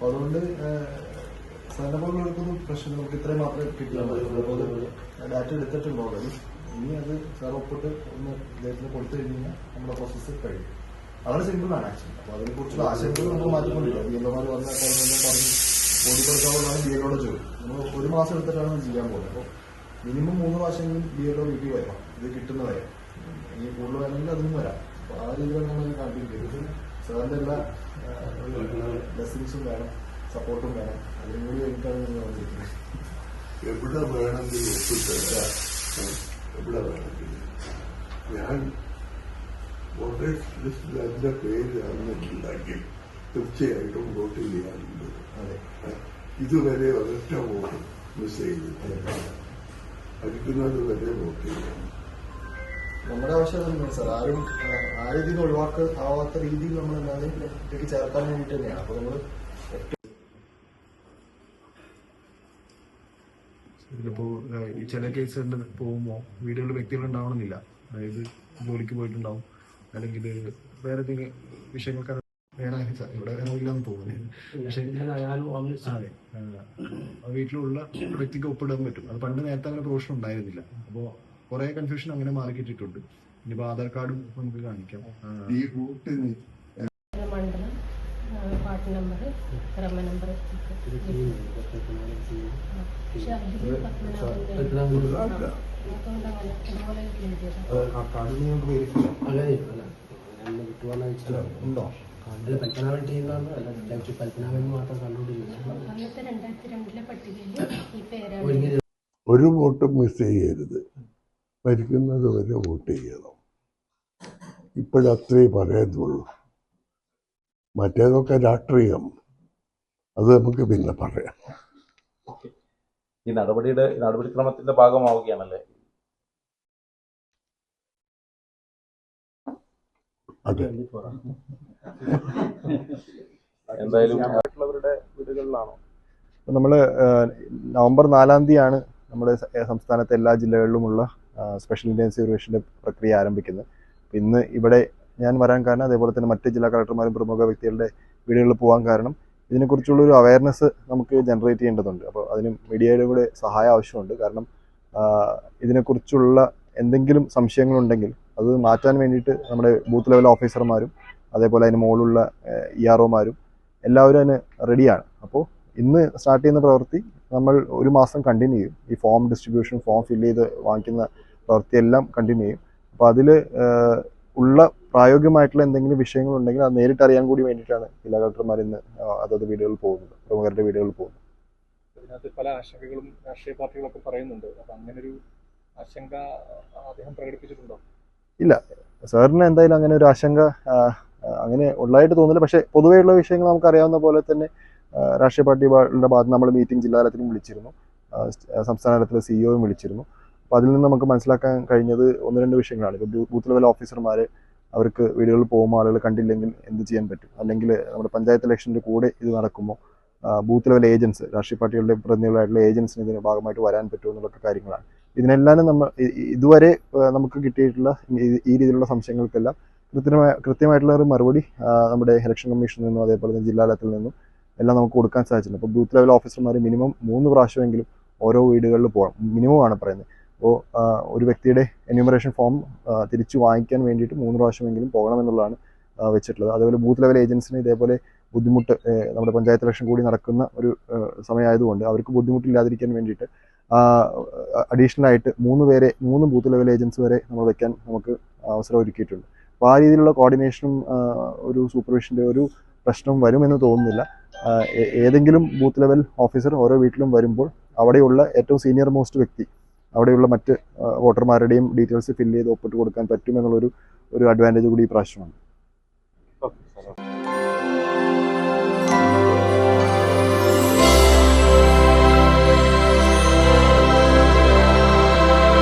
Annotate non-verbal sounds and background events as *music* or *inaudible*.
അതുകൊണ്ട് സന്നപോലെ എടുക്കുന്ന പ്രശ്നം നമുക്ക് ഇത്രയും മാത്രമേ കിട്ടില്ല ഡാറ്റ എടുത്തിട്ടുണ്ട് ഓൾറെഡി ഇനി അത് സാർ ഒപ്പിട്ട് ഒന്ന് ഇദ്ദേഹത്തിന് കൊടുത്തു കഴിഞ്ഞാൽ നമ്മുടെ പ്രോസസ്സ് കഴിയും വളരെ സിമ്പിൾ ആണ് ആക്ച്വലി അപ്പൊ അതിനെ കുറിച്ചുള്ള ആശങ്കകൾ നമ്മൾ മാറ്റിക്കൊണ്ടില്ല ബി എൽഒമാർ വന്ന പറഞ്ഞു പറഞ്ഞ് ഓടിക്കൊടുക്കാവുന്നതാണ് ബി എൽഒയുടെ ജോലി. നമ്മൾ ഒരു മാസം എടുത്തിട്ടാണ് ചെയ്യാൻ പോകുന്നത്. അപ്പോൾ മിനിമം മൂന്ന് പ്രാവശ്യമെങ്കിലും ബി എൽഒ വീട്ടിൽ വരാം ഇത് കിട്ടുന്ന വരാം ഇനി കൂടുതൽ വേണമെങ്കിൽ അതും വരാം. അപ്പൊ ആ രീതിയിലാണ് നമ്മൾ ചെയ്തത് സാറിന്റെ എല്ലാ ബ്ലെസ്സിങ്സും വേണം. സപ്പോർട്ടും വേണം. അതിനും കൂടി വേണ്ടിയിട്ടാണ് ഞങ്ങൾ വന്നിരിക്കുന്നത് എവിടെ വേണമെങ്കിൽ ഒപ്പിട്ടില്ല എവിടെ വേണമെങ്കിൽ ഞാൻ വോട്ടേഴ്സ് ലിസ്റ്റിൽ പേര് വന്നിട്ടുണ്ടെങ്കിൽ തീർച്ചയായിട്ടും വോട്ട് ചെയ്യാറുണ്ട്. അതെ. ഇതുവരെ ഒരൊറ്റ വോട്ട് മിസ് ചെയ്തിട്ടില്ല. വരെ വോട്ട് ചെയ്യാം. നമ്മുടെ ആവശ്യം തന്നെയാണ് സാർ ആരും ആ, ആരും ഒഴിവാക്ക ആവാത്ത രീതിയിൽ നമ്മൾ എന്നാലും ഇതിലേക്ക് ചേർക്കാൻ വേണ്ടിയിട്ട് തന്നെയാണ്. അപ്പൊ നമ്മൾ ഇതിലിപ്പോ ചില കേസുകളിൽ പോകുമ്പോൾ വീടുകളിൽ വ്യക്തികൾ ഉണ്ടാവണമെന്നില്ല. അതായത് ജോലിക്ക് പോയിട്ടുണ്ടാവും. അല്ലെങ്കിൽ വേറെ എന്തെങ്കിലും വിഷയങ്ങൾക്കാണ് വേണമെങ്കിൽ സാർ ഇവിടെ വേണമെങ്കിലാന്ന് തോന്നുന്നു. പക്ഷേ അതെ വീട്ടിലുള്ള വ്യക്തിക്ക് ഒപ്പിടാൻ പറ്റും. അത് പണ്ട് നേരത്തെ അങ്ങനെ പ്രൊഫഷൻ ഉണ്ടായിരുന്നില്ല. അപ്പോൾ കുറെ കൺഫ്യൂഷൻ അങ്ങനെ മാറി കിട്ടിയിട്ടുണ്ട് ഇനിയിപ്പോൾ ആധാർ കാർഡും നമുക്ക് കാണിക്കാം. ഈ റൂട്ട് മണ്ഡലം പാർട്ടി നമ്പർ ക്രമ നമ്പർ പക്ഷെ അതിൽ പത്മനാഭന്റെ അല്ല അതുകൊണ്ട് അങ്ങനെ ഇതുപോലെ എഴുതിയത് കാർഡ് നിങ്ങൾക്ക് വെരിഫൈ ഉണ്ടോ? പത്മനാഭൻ ടീമാണ് അല്ല പത്മനാഭൻ മാത്രം കണ്ടുകൊണ്ടിരിക്കുന്നത് ഒരു വോട്ടും മിസ് ചെയ്യരുത്. മരിക്കുന്നത് വരെ വോട്ട് ചെയ്യണം. ഇപ്പോഴത്രേ പറയുന്നുള്ളൂ. മറ്റേതൊക്കെ രാഷ്ട്രീയം. അത് നമുക്ക് പിന്നെ പറയാം. ഈ നടപടിയുടെ നടപടിക്രമത്തിന്റെ ഭാഗമാവുകയാണല്ലേ? അതെ. *laughs* എന്തായാലും വീടുകളിലാണോ? നമ്മൾ നവംബർ നാലാം തീയതിയാണ് നമ്മുടെ സംസ്ഥാനത്തെ എല്ലാ ജില്ലകളിലുമുള്ള സ്പെഷ്യൽ ഇന്റൻസീവ് റിവിഷന്റെ പ്രക്രിയ ആരംഭിക്കുന്നത്. ഇന്ന് ഇവിടെ ഞാൻ വരാൻ കാരണം അതേപോലെ തന്നെ മറ്റ് ജില്ലാ കളക്ടർമാരും പ്രമുഖ വ്യക്തികളുടെ വീടുകളിൽ പോകാൻ കാരണം ഇതിനെക്കുറിച്ചുള്ള ഒരു അവയർനെസ് നമുക്ക് ജനറേറ്റ് ചെയ്യേണ്ടതുണ്ട്. അപ്പോൾ അതിന് മീഡിയയുടെ കൂടെ സഹായം ആവശ്യമുണ്ട്. കാരണം ഇതിനെക്കുറിച്ചുള്ള എന്തെങ്കിലും സംശയങ്ങളുണ്ടെങ്കിൽ അത് മാറ്റാൻ വേണ്ടിയിട്ട് നമ്മുടെ ബൂത്ത് ലെവൽ ഓഫീസർമാരും അതേപോലെ അതിന് മുകളിലുള്ള ഇ ആർ ഒമാരും എല്ലാവരും അതിന് റെഡിയാണ് അപ്പോൾ ഇന്ന് സ്റ്റാർട്ട് ചെയ്യുന്ന പ്രവൃത്തി നമ്മൾ ഒരു മാസം കണ്ടിന്യൂ ചെയ്യും. ഈ ഫോം ഡിസ്ട്രിബ്യൂഷൻ ഫോം ഫില്ല് ചെയ്ത് വാങ്ങിക്കുന്ന പ്രവൃത്തി എല്ലാം കണ്ടിന്യൂ ചെയ്യും. അപ്പോൾ അതിൽ ഉള്ള പ്രായോഗികമായിട്ടുള്ള എന്തെങ്കിലും വിഷയങ്ങളുണ്ടെങ്കിൽ അത് നേരിട്ട് അറിയാൻ കൂടി വേണ്ടിയിട്ടാണ് ജില്ലാ കളക്ടർമാർ ഇന്ന് അതത് വീടുകളിൽ പോകുന്നത് പ്രമുഖരുടെ വീടുകളിൽ പോകുന്നത്. ഇതിനകത്ത് പല ആശങ്കകളും രാഷ്ട്രീയ പാർട്ടികളൊക്കെ പറയുന്നുണ്ട്. അപ്പൊ അങ്ങനെ ഒരു ആശങ്ക അദ്ദേഹം പ്രകടിപ്പിച്ചിട്ടുണ്ടോ? സാറിന് എന്തായാലും അങ്ങനെ ഒരു ആശങ്ക അങ്ങനെ ഉള്ളതായിട്ട് തോന്നില്ല പക്ഷേ പൊതുവെയുള്ള വിഷയങ്ങൾ നമുക്ക് അറിയാവുന്ന പോലെ തന്നെ രാഷ്ട്രീയ പാർട്ടികളുടെ ഭാഗത്ത് നമ്മൾ മീറ്റിംഗ് ജില്ലാതലത്തിലും വിളിച്ചിരുന്നു. സംസ്ഥാന തലത്തിലെ സിഇഒയും വിളിച്ചിരുന്നു. അപ്പോൾ അതിൽ നിന്ന് നമുക്ക് മനസ്സിലാക്കാൻ കഴിഞ്ഞത് ഒന്ന് രണ്ട് വിഷയങ്ങളാണ്. ഇപ്പോൾ ബൂത്ത് ലെവൽ ഓഫീസർമാർ അവർക്ക് വീടുകളിൽ പോകുമ്പോൾ ആളുകൾ കണ്ടില്ലെങ്കിൽ എന്ത് ചെയ്യാൻ പറ്റും? അല്ലെങ്കിൽ നമ്മുടെ പഞ്ചായത്ത് ഇലക്ഷന്റെ കൂടെ ഇത് നടക്കുമ്പോൾ ബൂത്ത് ലെവൽ ഏജൻസ് രാഷ്ട്രീയ പാർട്ടികളുടെ പ്രതിനിധികളായിട്ടുള്ള ഏജൻസിന് ഇതിന് ഭാഗമായിട്ട് വരാൻ പറ്റുമോ എന്നുള്ള കാര്യങ്ങളാണ്. ഇതിനെല്ലാം നമ്മൾ ഇതുവരെ നമുക്ക് കിട്ടിയിട്ടുള്ള ഈ- രീതിയിലുള്ള സംശയങ്ങൾക്കെല്ലാം കൃത്യമായ കൃത്യമായിട്ടുള്ള ഒരു മറുപടി നമ്മുടെ ഇലക്ഷൻ കമ്മീഷനിൽ നിന്നും അതേപോലെ തന്നെ ജില്ലാ തലത്തിൽ നിന്നും എല്ലാം നമുക്ക് കൊടുക്കാൻ സാധിച്ചിട്ടുണ്ട് അപ്പോൾ ബൂത്ത് ലെവൽ ഓഫീസർമാർ മിനിമം മൂന്ന് പ്രാവശ്യമെങ്കിലും ഓരോ വീടുകളിൽ പോകണം മിനിമം ആണ് പറയുന്നത്. അപ്പോൾ ഒരു വ്യക്തിയുടെ എന്യൂമറേഷൻ ഫോം തിരിച്ചു വാങ്ങിക്കാൻ വേണ്ടിയിട്ട് മൂന്ന് പ്രാവശ്യമെങ്കിലും പോകണം എന്നുള്ളതാണ് വെച്ചിട്ടുള്ളത്. അതേപോലെ ബൂത്ത് ലെവൽ ഏജൻസിന് ഇതേപോലെ ബുദ്ധിമുട്ട് നമ്മുടെ പഞ്ചായത്ത് ഇലക്ഷൻ കൂടി നടക്കുന്ന ഒരു സമയമായതുകൊണ്ട് അവർക്ക് ബുദ്ധിമുട്ടില്ലാതിരിക്കാൻ വേണ്ടിയിട്ട് അഡീഷണൽ ആയിട്ട് മൂന്ന് പേരെ മൂന്ന് ബൂത്ത് ലെവൽ ഏജൻസ് വരെ നമ്മൾ വെക്കാൻ നമുക്ക് അവസരം ഒരുക്കിയിട്ടുണ്ട്. അപ്പോൾ ആ രീതിയിലുള്ള കോർഡിനേഷനും ഒരു സൂപ്പർവിഷന്റെ ഒരു പ്രശ്നം വരുമെന്ന് തോന്നുന്നില്ല. ഏതെങ്കിലും ബൂത്ത് ലെവൽ ഓഫീസർ ഓരോ വീട്ടിലും വരുമ്പോൾ അവിടെയുള്ള ഏറ്റവും സീനിയർ മോസ്റ്റ് വ്യക്തി അവിടെയുള്ള മറ്റ് വോട്ടർമാരുടെയും ഡീറ്റെയിൽസ് ഫില്ല് ചെയ്ത് ഒപ്പിട്ട് കൊടുക്കാൻ പറ്റുമെന്നുള്ളൊരു ഒരു അഡ്വാന്റേജ് കൂടി ഈ പ്രാവശ്യമാണ്